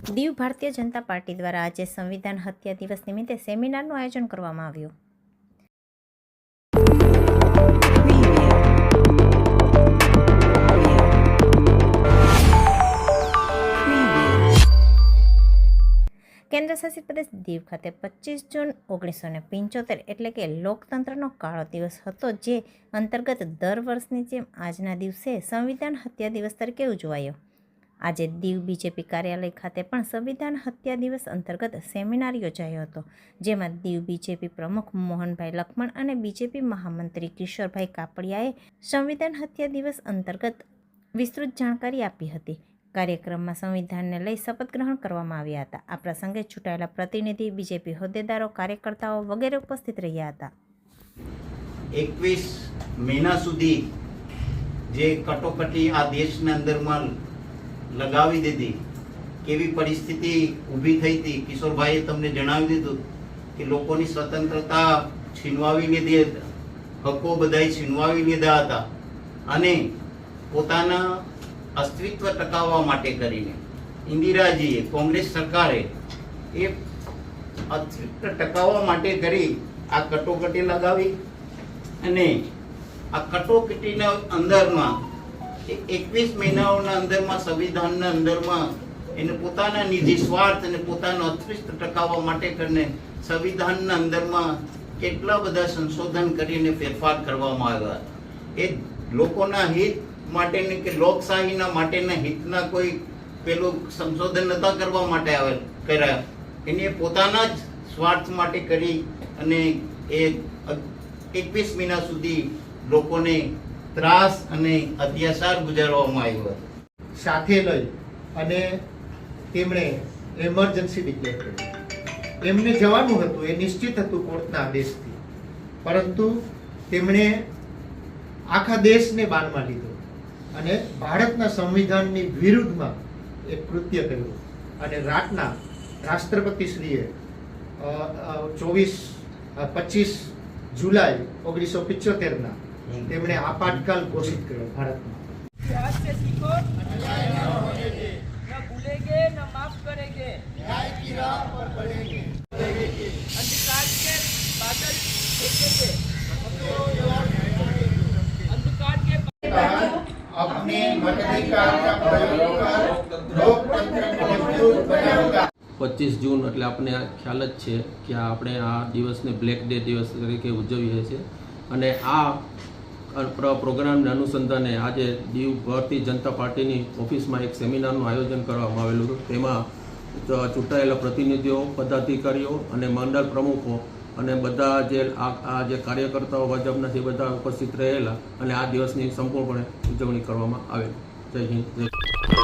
Diu Bharatiya Janata party દ્વારા આજે સંવિધાન હત્યા દિવસ નિમિત્તે સેમિનારનું આયોજન કરવામાં આવ્યું. કેન્દ્ર શાસિત પ્રદેશ દીવ ખાતે પચીસ જૂન ઓગણીસો ને પંચોતેર એટલે કે લોકતંત્રનો કાળો દિવસ હતો જે અંતર્ગત દર વર્ષની જેમ આજના દિવસે સંવિધાન હત્યા દિવસ તરીકે ઉજવાયો. આજે દીવ બીજેપી કાર્યાલય ખાતે પણ સંવિધાન હત્યા દિવસ અંતર્ગત સેમિનાર યોજાયો હતો, જેમાં દીવ બીજેપી પ્રમુખ મોહનભાઈ લખમણ અને બીજેપી મહામંત્રી કિશોરભાઈ કાપડિયાએ સંવિધાન હત્યા દિવસ અંતર્ગત વિસ્તૃત જાણકારી આપી હતી. કાર્યક્રમમાં સંવિધાનને લઈ શપથ ગ્રહણ કરવામાં આવ્યા હતા. આ પ્રસંગે ચૂંટાયેલા પ્રતિનિધિ, બીજેપી હોદ્દેદારો, કાર્યકર્તાઓ વગેરે ઉપસ્થિત રહ્યા હતા. એકવીસ મહિના સુધી જે કટોકટી આ દેશના અંદરમાં લગાવી દીધી. કેવી પરિસ્થિતિ ઊભી થઈ હતી. કિશોરભાઈએ તમને જણાવી દીધું કે લોકોની સ્વતંત્રતા છીનવાવી લીધી હતી. હકો બધાએ છીનવાવી લીધા હતા. અને પોતાના અસ્તિત્વ ટકાવવા માટે કરીને ઇન્દિરાજીએ કોંગ્રેસ સરકારે એ અસ્તિત્વ ટકાવવા માટે કરી આ કટોકટી લગાવી અને આ કટોકટીના અંદરમાં એકવીસ મહિનાઓના અંદરમાં, સંવિધાનના અંદરમાં એને પોતાના નિધિ સ્વાર્થ અને પોતાનો અતૃષ્ટ ટકાવવા માટે કરીને સંવિધાનના અંદરમાં કેટલા બધા સંશોધન કરીને ફેરફાર કરવામાં આવ્યા એ લોકોના હિત માટેની કે લોકશાહીના માટેના હિતના કોઈ પેલું સંશોધન નતા કરવા માટે આવે કર્યા. એને પોતાના જ સ્વાર્થ માટે કરી અને એ એકવીસ મહિના સુધી લોકોને ત્રાસ અને અત્યાચાર ગુજારવામાં આવ્યો હતો. સાથે લઈ અને તેમણે એમરજન્સી ડિક્લેર કરી એમને જવાનું હતું, એ નિશ્ચિત હતું કોર્ટના આદેશથી. પરંતુ તેમણે આખા દેશને બાનમાં લીધો અને ભારતના સંવિધાનની વિરુદ્ધમાં એક કૃત્ય કર્યું. અને રાતના રાષ્ટ્રપતિશ્રીએ ચોવીસ પચીસ જુલાઈ ઓગણીસો પિચોતેરના તેમણે આપાતકાલ ઘોષિત કર્યો ભારતમાં इतिहास से सीखो न भूलेंगे न माफ करेंगे अंधकार के बादल फेंकेंगे अंधकार के अपने मताधिकार का प्रयोग कर लोकतंत्र को मजबूत बनाऊंगा પચીસ જૂન એટલે આપણને આ ખ્યાલ જ છે કે આ આપણે આ દિવસને બ્લેક ડે દિવસ તરીકે ઉજવીએ છીએ અને આ પ્ર- પ્રોગ્રામને અનુસંધાને આજે દીવ ભારતીય જનતા પાર્ટીની ઓફિસમાં એક સેમિનારનું આયોજન કરવામાં આવેલું હતું. તેમાં ચૂંટાયેલા પ્રતિનિધિઓ, પદાધિકારીઓ અને મંડળ પ્રમુખો અને બધા જે આ જે કાર્યકર્તાઓ ભાજપના છે બધા ઉપસ્થિત રહેલા અને આ દિવસની સંપૂર્ણપણે ઉજવણી કરવામાં આવેલી. જય હિન્દ, જય